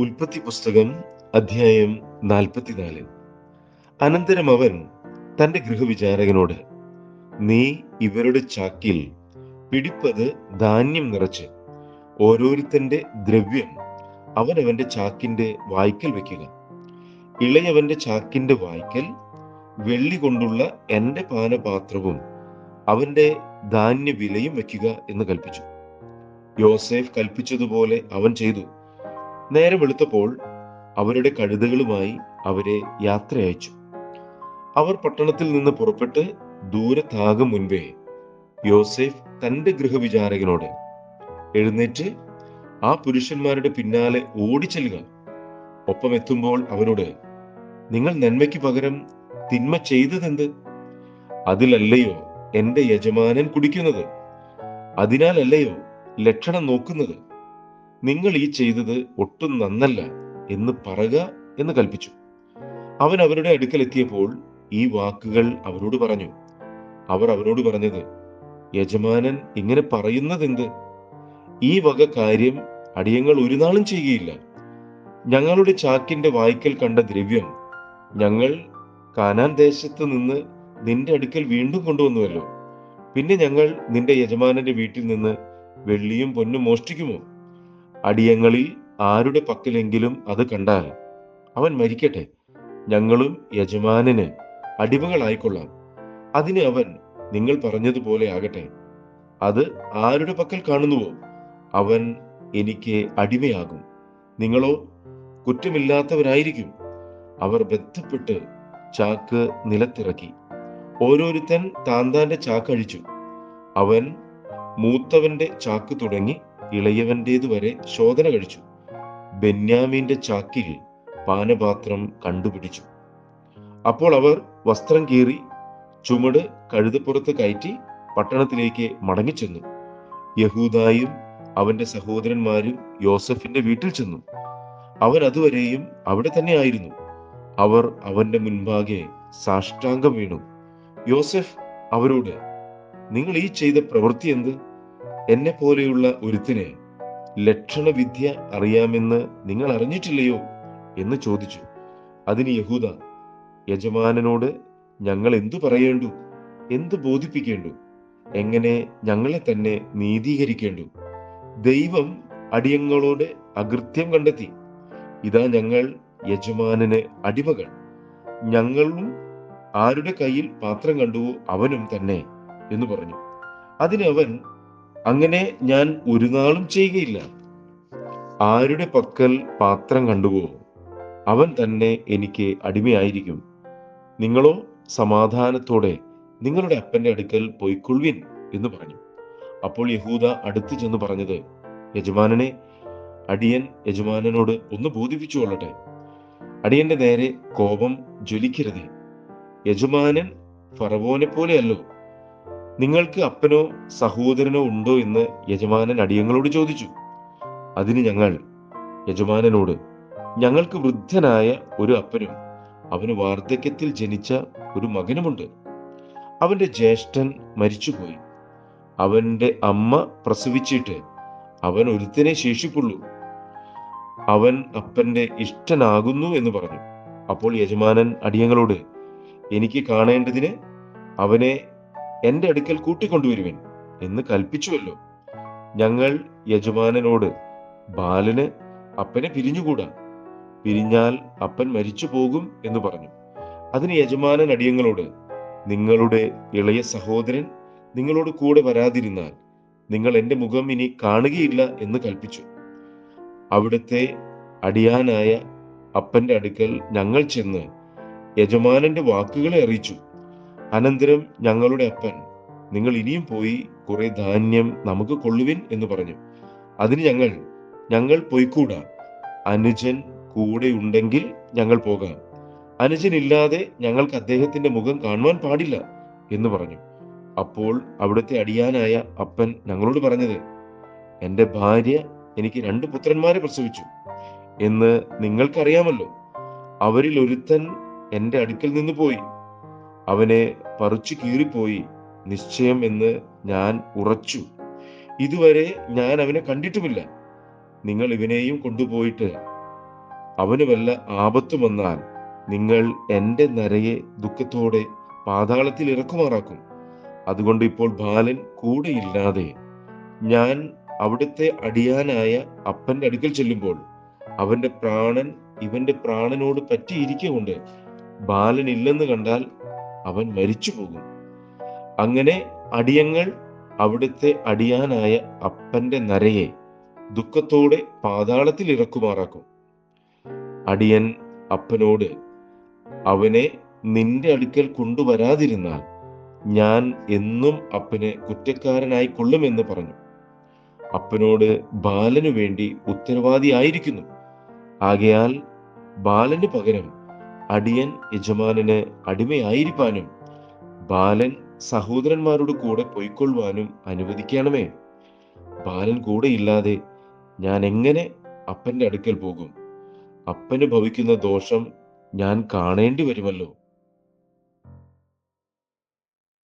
ഉൽപ്പത്തി പുസ്തകം അധ്യായം നാൽപ്പത്തിനാല്. അനന്തരം അവൻ തന്റെ ഗൃഹവിചാരകനോട് നീ ഇവരുടെ ചാക്കിൽ പിടിപ്പത് ധാന്യം നിറച്ച് ഓരോരുത്തന്റെ ദ്രവ്യം അവനവന്റെ ചാക്കിന്റെ വായ്ക്കൽ വെക്കുക ഇളയവന്റെ ചാക്കിന്റെ വായ്ക്കൽ വെള്ളി കൊണ്ടുള്ള എന്റെ പാനപാത്രവും അവന്റെ ധാന്യ വിലയും വെക്കുക എന്ന് കൽപ്പിച്ചു. യോസേഫ് കൽപ്പിച്ചതുപോലെ അവൻ ചെയ്തു. നേരം വെളുത്തപ്പോൾ അവരുടെ കഴുതകളുമായി അവരെ യാത്ര അയച്ചു അവർ പട്ടണത്തിൽ നിന്ന് പുറപ്പെട്ട് ദൂരത്താകും മുൻപേ യോസെഫ് തന്റെ ഗൃഹവിചാരകനോട് എഴുന്നേറ്റ് ആ പുരുഷന്മാരുടെ പിന്നാലെ ഓടിച്ചെല്ലുക. ഒപ്പം എത്തുമ്പോൾ അവരോട് നിങ്ങൾ നന്മയ്ക്ക് പകരം തിന്മ ചെയ്തതെന്ത്? അതിലല്ലയോ എന്റെ യജമാനൻ കുടിക്കുന്നത്? അതിനാലല്ലയോ ലക്ഷണം നോക്കുന്നത്? നിങ്ങൾ ഈ ചെയ്തത് ഒട്ടും നന്നല്ല എന്ന് പറയുക എന്ന് കൽപ്പിച്ചു. അവൻ അവരുടെ അടുക്കൽ എത്തിയപ്പോൾ ഈ വാക്കുകൾ അവരോട് പറഞ്ഞു. അവർ അവരോട് പറഞ്ഞത് യജമാനൻ ഇങ്ങനെ പറയുന്നതെന്ത്? ഈ വക കാര്യം അടിയങ്ങൾ ഒരു നാളും ചെയ്യുകയില്ല. ഞങ്ങളുടെ ചാക്കിന്റെ വായ്ക്കൽ കണ്ട ദ്രവ്യം ഞങ്ങൾ കാനാൻ ദേശത്ത് നിന്ന് നിന്റെ അടുക്കൽ വീണ്ടും കൊണ്ടുവന്നുവല്ലോ. പിന്നെ ഞങ്ങൾ നിന്റെ യജമാനന്റെ വീട്ടിൽ നിന്ന് വെള്ളിയും പൊന്നും മോഷ്ടിക്കുമോ? അടിയങ്ങളിൽ ആരുടെ പക്കലെങ്കിലും അത് കണ്ടാൽ അവൻ മരിക്കട്ടെ. ഞങ്ങളും യജമാനന് അടിമകളായിക്കൊള്ളാം. അതിന് അവൻ നിങ്ങൾ പറഞ്ഞതുപോലെ ആകട്ടെ. അത് ആരുടെ പക്കൽ കാണുന്നുവോ? അവൻ എനിക്ക് അടിമയാകും. നിങ്ങളോ കുറ്റമില്ലാത്തവരായിരിക്കും. അവർ ബന്ധപ്പെട്ട് ചാക്ക് നിലത്തിറക്കി. ഓരോരുത്തൻ താന്താന്റെ ചാക്ക് അഴിച്ചു. അവൻ മൂത്തവന്റെ ചാക്ക് തുടങ്ങി ഇളയവന്റേത് വരെ ശോധന കഴിച്ചു. ബെന്യാമീന്റെ ചാക്കിൽ പാനപാത്രം കണ്ടുപിടിച്ചു. അപ്പോൾ അവർ വസ്ത്രം കീറി ചുമട് കഴുതപ്പുറത്ത് കയറ്റി പട്ടണത്തിലേക്ക് മടങ്ങിച്ചെന്നു. യഹൂദായും അവന്റെ സഹോദരന്മാരും യോസഫിന്റെ വീട്ടിൽ ചെന്നു. അവൻ അതുവരെയും അവിടെ തന്നെ ആയിരുന്നു. അവർ അവന്റെ മുൻപാകെ സാഷ്ടാംഗം വീണു. യോസഫ് അവരോട് നിങ്ങൾ ഈ ചെയ്ത പ്രവൃത്തി എന്ത്? എന്നെ പോലെയുള്ള ഒരുത്തിന് ലക്ഷണവിദ്യ അറിയാമെന്ന് നിങ്ങൾ അറിഞ്ഞിട്ടില്ലയോ എന്ന് ചോദിച്ചു. അതിന് യഹൂദ യജമാനനോട് ഞങ്ങൾ എന്തു പറയേണ്ടു? എന്തു ബോധിപ്പിക്കേണ്ടു? എങ്ങനെ ഞങ്ങളെ തന്നെ നീതീകരിക്കേണ്ടു? ദൈവം അടിയങ്ങളോട് അകൃത്യം കണ്ടെത്തി. ഇതാ ഞങ്ങൾ യജമാനന് അടിമകൾ. ഞങ്ങളും ആരുടെ കയ്യിൽ പാത്രം കണ്ടുവോ അവനും തന്നെ എന്ന് പറഞ്ഞു. അതിന് അവൻ അങ്ങനെ ഞാൻ ഒരു നാളും ചെയ്യുകയില്ല. ആരുടെ പക്കൽ പാത്രം കണ്ടുപോകും അവൻ തന്നെ എനിക്ക് അടിമയായിരിക്കും. നിങ്ങളോ സമാധാനത്തോടെ നിങ്ങളുടെ അപ്പന്റെ അടുക്കൽ പോയിക്കൊള്ളുവിൻ എന്ന് പറഞ്ഞു. അപ്പോൾ യഹൂദ അടുത്തു ചെന്ന് പറഞ്ഞത് യജമാനനെ അടിയൻ യജമാനനോട് ഒന്ന് ബോധിപ്പിച്ചു കൊള്ളട്ടെ അടിയന്റെ നേരെ കോപം ജ്വലിക്കരുതേ. യജമാനൻ ഫറവോനെ പോലെയല്ലോ നിങ്ങൾക്ക് അപ്പനോ സഹോദരനോ ഉണ്ടോ എന്ന് യജമാനൻ അടിയങ്ങളോട് ചോദിച്ചു. അതിന് ഞങ്ങൾ യജമാനനോട് ഞങ്ങൾക്ക് വൃദ്ധനായ ഒരു അപ്പനും അവന് വാർദ്ധക്യത്തിൽ ജനിച്ച ഒരു മകനുമുണ്ട്. അവന്റെ ജ്യേഷ്ഠൻ മരിച്ചുപോയി. അവന്റെ അമ്മ പ്രസവിച്ചിട്ട് അവൻ ഒരുത്തനെ ശേഷിപ്പുള്ളൂ. അവൻ അപ്പന്റെ ഇഷ്ടനാകുന്നു എന്ന് പറഞ്ഞു. അപ്പോൾ യജമാനൻ അടിയങ്ങളോട് എനിക്ക് കാണേണ്ടതിന് അവനെ എന്റെ അടുക്കൽ കൂട്ടിക്കൊണ്ടുവരുവിൻ എന്ന് കൽപ്പിച്ചുവല്ലോ. ഞങ്ങൾ യജമാനനോട് ബാലന് അപ്പനെ പിരിഞ്ഞുകൂടാ? പിരിഞ്ഞാൽ അപ്പൻ മരിച്ചു പോകും എന്ന് പറഞ്ഞു. അതിന് യജമാനൻ അടിയങ്ങളോട് നിങ്ങളുടെ ഇളയ സഹോദരൻ നിങ്ങളോട് കൂടെ വരാതിരുന്നാൽ നിങ്ങൾ എന്റെ മുഖം ഇനി കാണുകയില്ല എന്ന് കൽപ്പിച്ചു. അവിടുത്തെ അടിയാനായ അപ്പന്റെ അടുക്കൽ ഞങ്ങൾ ചെന്ന് യജമാനന്റെ വാക്കുകളെ അറിയിച്ചു. അനന്തരം ഞങ്ങളുടെ അപ്പൻ നിങ്ങൾ ഇനിയും പോയി കുറെ ധാന്യം നമുക്ക് കൊള്ളുവിൻ എന്ന് പറഞ്ഞു. അതിന് ഞങ്ങൾ ഞങ്ങൾ പോയിക്കൂടാ. അനുജൻ കൂടെ ഉണ്ടെങ്കിൽ ഞങ്ങൾ പോകാം. അനുജൻ ഇല്ലാതെ ഞങ്ങൾക്ക് അദ്ദേഹത്തിന്റെ മുഖം കാണുവാൻ പാടില്ല എന്ന് പറഞ്ഞു. അപ്പോൾ അവിടുത്തെ അടിയാനായ അപ്പൻ ഞങ്ങളോട് പറഞ്ഞത് എന്റെ ഭാര്യ എനിക്ക് രണ്ട് പുത്രന്മാരെ പ്രസവിച്ചു. എന്ന് നിങ്ങൾക്കറിയാമല്ലോ. അവരിൽ ഒരുത്തൻ എന്റെ അടുക്കൽ നിന്ന് പോയി. അവനെ പറിച്ചു കീറിപ്പോയി. നിശ്ചയം എന്ന് ഞാൻ ഉറച്ചു. ഇതുവരെ ഞാൻ അവനെ കണ്ടിട്ടുമില്ല. നിങ്ങൾ ഇവനെയും കൊണ്ടുപോയിട്ട് അവന് വല്ല ആപത്തും വന്നാൽ നിങ്ങൾ എന്റെ നരയെ ദുഃഖത്തോടെ പാതാളത്തിൽ ഇറക്കുമാറാക്കും. അതുകൊണ്ട് ഇപ്പോൾ ബാലൻ കൂടെയില്ലാതെ ഞാൻ അവിടുത്തെ അടിയാനായ അപ്പന്റെ അടുക്കൽ ചെല്ലുമ്പോൾ അവന്റെ പ്രാണൻ ഇവന്റെ പ്രാണനോട് പറ്റിയിരിക്കൊണ്ട് ബാലൻ ഇല്ലെന്ന് കണ്ടാൽ അവൻ മരിച്ചു പോകും അങ്ങനെ അടിയങ്ങൾ അവിടുത്തെ അടിയാനായ അപ്പന്റെ നരയെ ദുഃഖത്തോടെ പാതാളത്തിൽ ഇറക്കുമാറാക്കും. അടിയൻ അപ്പനോട് അവനെ നിന്റെ അടുക്കൽ കൊണ്ടുവരാതിരുന്നാൽ ഞാൻ എന്നും അപ്പനെ കുറ്റക്കാരനായി കൊള്ളുമെന്ന് പറഞ്ഞു. അപ്പനോട് ബാലനു വേണ്ടി ഉത്തരവാദിയായിരിക്കുന്നു ആകയാൽ ബാലന് പകരം അടിയൻ യജമാനന് അടിമയായിരിക്കാനും ബാലൻ സഹോദരന്മാരോട് കൂടെ പൊയ്ക്കൊള്ളുവാനും അനുവദിക്കണമേ. ബാലൻ കൂടെയില്ലാതെ ഞാൻ എങ്ങനെ അപ്പന്റെ അടുക്കൽ പോകും? അപ്പന് ഭവിക്കുന്ന ദോഷം ഞാൻ കാണേണ്ടി വരുമല്ലോ